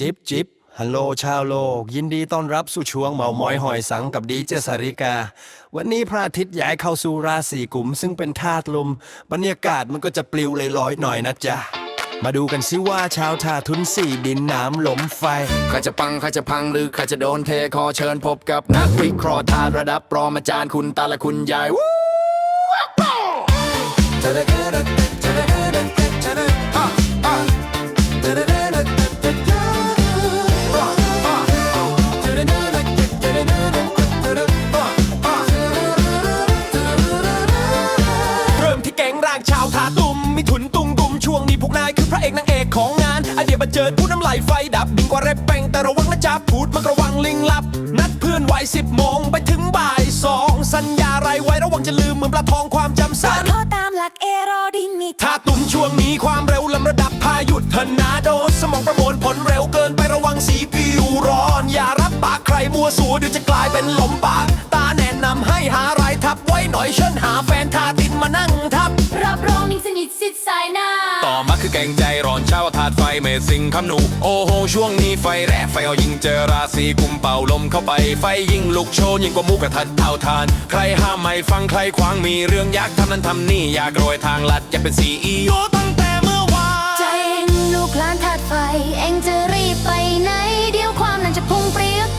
จิบจิบฮัลโหลชาวโลก ยินดีต้อนรับสู่ช่วงเมามอยหอยสังกับดีเจสาริกา วันนี้พระอาทิตย์ย้ายเข้าสู่ราศีกุม ซึ่งเป็นธาตุลม บรรยากาศมันก็จะปลิวเลยลอยๆหน่อยนะจ๊ะ มาดูกันสิว่าชาวท่าทุนสี่ดินน้ำลมไฟ ใครจะปังใครจะพังหรือใครจะโดนเทขอเชิญพบกับนักวิเคราะห์ทานระดับปรมาจารย์คุณตาและคุณยายวู้เเดียบันเจิดพูดน้ำลายไฟดับดิ่งกว่าแรปแป้งแต่ระวังนะจ๊ะพูดมันระวังลิงลับ นัดเพื่อนไว้สิบโมงไปถึงบ่ายสองสัญญาอะไรไว้ระวังจะลืมเหมือนปลาทองความจำสั้นโทษตามหลักเอโรดินิตถ้าตุ่มช่วงนี้ความเร็วลำระดับพายุทนาโดนสมองประมวลผลเร็วเกินไประวังสีผิวร้อน อย่ารับปากใครมัวสัวเดี๋ยวจะกลายเป็นลมปาก ตาแนะนำให้หารายทับไว้หน่อยเชิญหาแฟนทาตินมานั่งทับ รับรองนิ่งสนิทสิทธิ์สาย งใจร้อนเช้าถาดไฟเมสิงคำหนู โอ้โห ช่วงนี้ไฟแรงไฟเอายิงเจอราศีกุมเป่าลมเข้าไป ไฟยิงลุกโชนยิ่งกว่ามุกกระทัดเท่าทาน ใครห้ามไม่ฟังใครขวางมีเรื่องยากทำนั้นทำนี่อยากโรยทางลัดอยากเป็นซีอีโอตั้งแต่เมื่อวานใจเองลูกหลานธาตุไฟ เองจะรีบไปไหน เดี๋ยวความนั้นจะพุ่งเปรี้ยว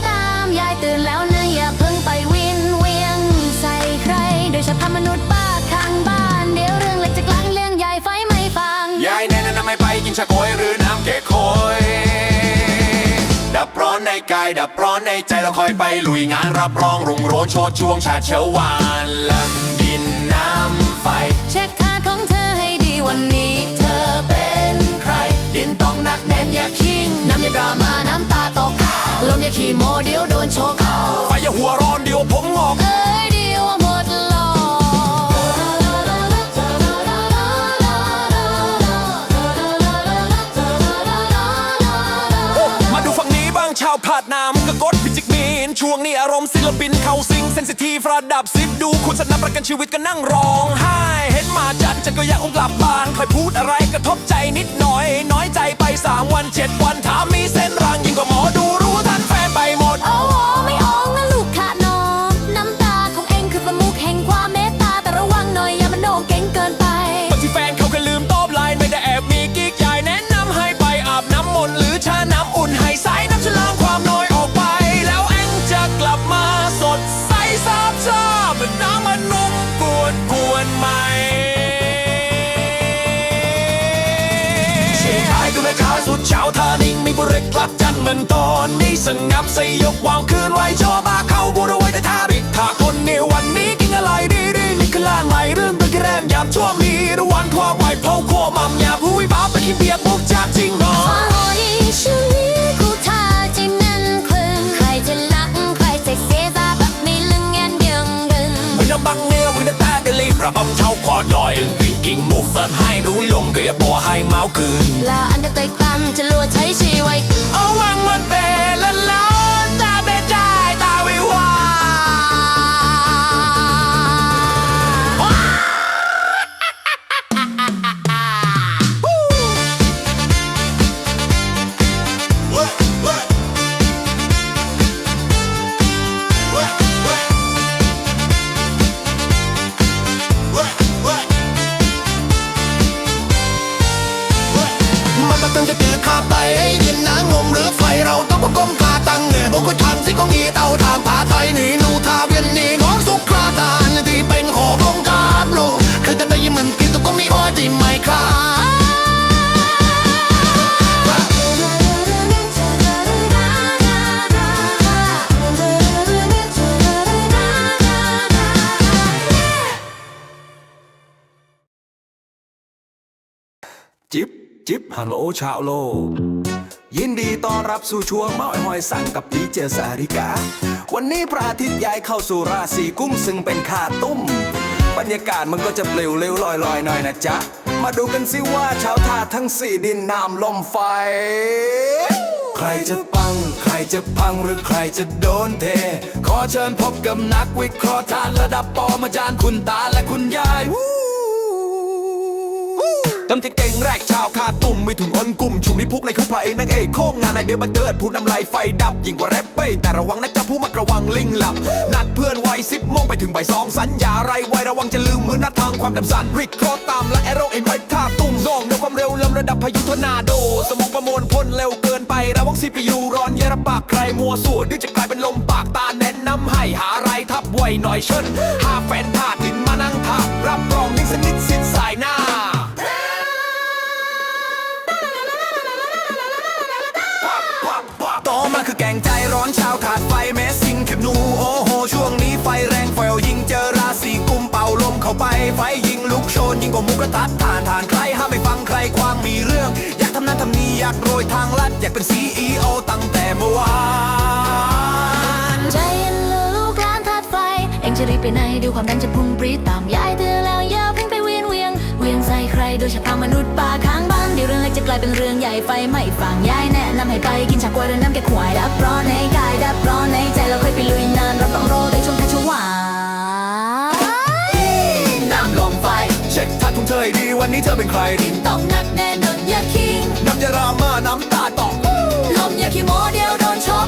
ายดับร้อนในใจเราคอยไปลุยงานรับรองรุ่งโรจน์โชดช่วงชาติเชยววานลำดินน้ำไฟ เช็คข่าของเธอให้ดีวันนี้เธอเป็นใคร ดินต้องหนักแน่นอย่าคิงน้ำยาดรามาน้ำตาตกลมอย่าขี้โมเดี๋ยวโดนชก นซิทีฟระดับสิบดูคุณสนับประกันชีวิตก็นั่งร้องไห้เห็นมาจัดจัดก็อยากอุ้มกลับบ้านใครพูดอะไรกระทบใจนิดหน่อย น้อยใจไปสามวันาสุดเช้าท่านิ่งมีบริกลับจันเหมือนตอนนี้สงับสยบวางคืนไว้ชอมาเข้าบัวไว้แต่ท่าบิดท่าคนในวันนี้กินอะไรดีดีนี่คือล่างไหลเรื่องเป็นแกล้มยามช่วงนี้ระวันความไหวเผาโคมัมยาผู้วิบ้าไปกินเบียร์มุกจากจริงเหรอฟ้าหอยชื่อนี้กูท่าจิมนั่งใครจะลักใครจะเสียตาแบบไม่ลึงเงินยังดึงมึงจะบังเนียวมึงจะแตกกันรีบระบำเช่าคอดอยิ่งกิ่งหมูเฟิร์ให้รู้ลงก็อยบัวให้เมาคืนและอันจะเตยตันจะลวใช้ชีวิตเอาวางมันเป จิบจิบฮัลโหลชาวโลกยินดีต้อนรับสู่ช่วงเมาไอหอยสั่งกับดีเจสาริกา วันนี้พระอาทิตย์ย้ายเข้าสู่ราศีกุ้มซึ่งเป็นขาตุ้ม บรรยากาศมันก็จะเปลวเร็วลอยลอยหน่อยนะจ๊ะ มาดูกันสิว่าชาวท่าทั้งสี่ดินน้ำลมไฟ ใครจะปัง ใครจะพังหรือใครจะโดนเท ขอเชิญพบกับนักวิเคราะห์ทานระดับปอมาจารย์คุณตาและคุณยาย จำที่เก่งแรกชาวคาตุ่มไม่ถึงอ้นกลุ่มชุมนิพุกในคุกพระเอกนางเอกโค้งงานในเดือบันเดิดพูดนำลายไฟดับ ยิ่งกว่าแรปเป้แต่ระวังนะจ๊ะผู้มักระวังลิงหลับ นัดเพื่อนไว้สิบโมงไปถึงบ่ายสองสัญญาไรไว้ระวังจะลืมมือนัดทางความดำสันริกโคตามและแอโร่เอ็นไว้ท่าตุ่มโด่งเดี๋ยวความเร็วเริ่มระดับพายุทนาโด สมองประมวลพ่นเร็วเกินไประวังซีพียูร้อนเยระปากใครมัวสูดดื้อจะกลายเป็นลมปากตาแนะนำให้หาไรทับไวหน่อยเชิญหาแฟนท่าดินมานั่งทับรับรองากโรยทางลัดอยากเป็นซีอีโอตั้งแต่เมื่อวานใจเย็นเลยลูกหลานธาตุไฟ เอ็งจะรีบไปไหนดูความดันจะพุ่งปรีดตามยายเตือนแล้วอย่าเพิ่งไปเวียนเวียง เวียงใส่ใครโดยเฉพาะมนุษย์ป่าข้างบ้านเดี๋ยวเรื่องเล็กจะกลายเป็นเรื่องใหญ่ไฟไหม้ฟังยายแนะนำให้ไปกินชากล้วยหรือน้ำแกงขวายดับร้อนในกายดับร้อนในใจเราค่อยไปลุยนานรับรองโรได้ช่วงทัชวานน้ำลมไฟ เช็คทัดของเธอให้ดีวันนี้เธอเป็นใครดินต้องหนักแน่นอนอย่าคิงน้ำยารามาน้ำตาตอกลมอย่าขี้โมเดียวโดนชก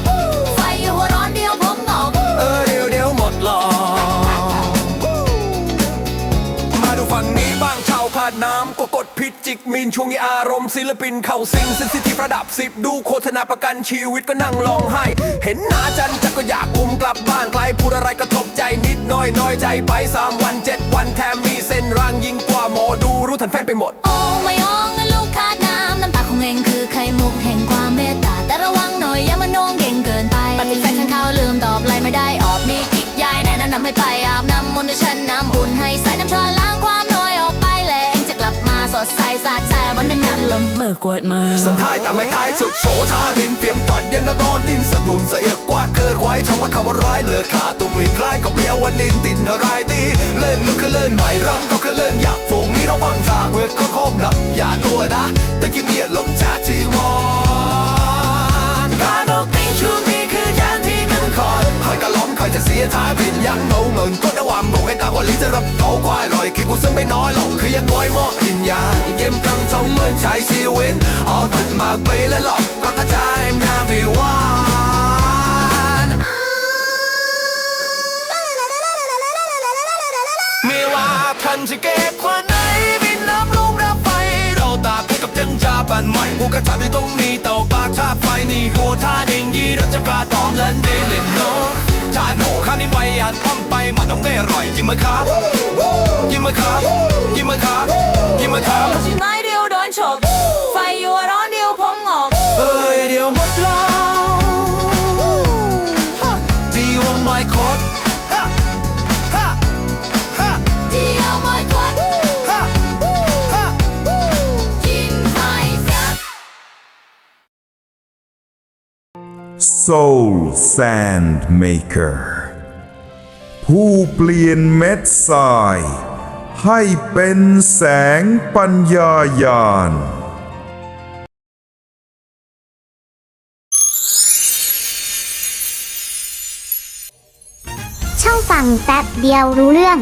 ไฟอย่าหัวร้อนเดียวผมงอกเออเดี๋ยวเดี๋ยวหมดหลอกมาดูฝั่งนี้บ้างชาวขาดน้ำก็กดพิจิกมินช่วงนี้อารมณ์ศิลปินเข้าสิงเซนซิทีฟระดับสิบดูโฆษณาประกันชีวิตก็นั่งร้องไห้ เห็นหน้าจันจักก็อยากอุ้มกลับบ้านใครพูดอะไรกระทบใจนิดหน้อยน้อยใจไปสามวันเจ็ดวันแถมมีเส้นรางยิ่งกว่าหมอดูรู้ทันแฟนไปหมดโอ้ไม่อ้อ นไปปฏิแฟนฉันเขาลืมตอบไลน์ไม่ได้ออกมีกิ๊กยายแนะนำให้ไปอาบน้ำมนต์ด้วยฉันน้ำอุ่นให้ใส่น้ำชาล้างความน้อยออกไปแลวเองจะกลับมาสดใสสาดแสบวันนั้นนั้นลมมือกวดมือสันท้ายแต่ไม่ท้ายสุดโฉชาดินเตรียมตัดเย็นนอนดินสะดุนเสียกว่าเกิดไว้ทำว่าคำว่าร้ายเหลือขาตุ้มอีกคล้ายกับเบียววันดินตินอะไรตีเล่นลุกขึ้นเล่นใหม่รำก็ขึ้นเล่นอยากฝูงนี้เราฟังทางเวทก็คมนะอย่าตัวนะแต่กินเาเยี่ยมกังทำเหมือนใช้ชีวิตเอาตัดมาไปและหลอกก็กระจายน้ำไปวานไม่ว่าพันจะเก็บกว่าไหนบินน้ำลงน้ำไฟ เราตากกับจังจาปันใหม่ผู้กระทำที่ต้องมีเต่าปากชาไฟนี่หัวท่าดิ่งยีเราจะกลาตอมเล่นเดลินโนจานโหข้านี่ไม่อาจพร้อมไปมาต้องได้อร่อยยิ้มมาครับยิ้มมาครับ มมาครับยิ้มมาครับชิ้นไม้เดียวโดนฉกไฟอยู่ร้อนเดียวผมงอกเอ้ยเดี๋ยวหมดแล้วดีว่าไม่คดฮะฮะฮะเดียวไม่กวดฮะฮะกินไฟสัก Soul Sand Maker ผู้เปลี่ยนเม็ดทราย ให้เป็นแสงปัญญาญาณช่าฟังแป๊บเดียวรู้เรื่อง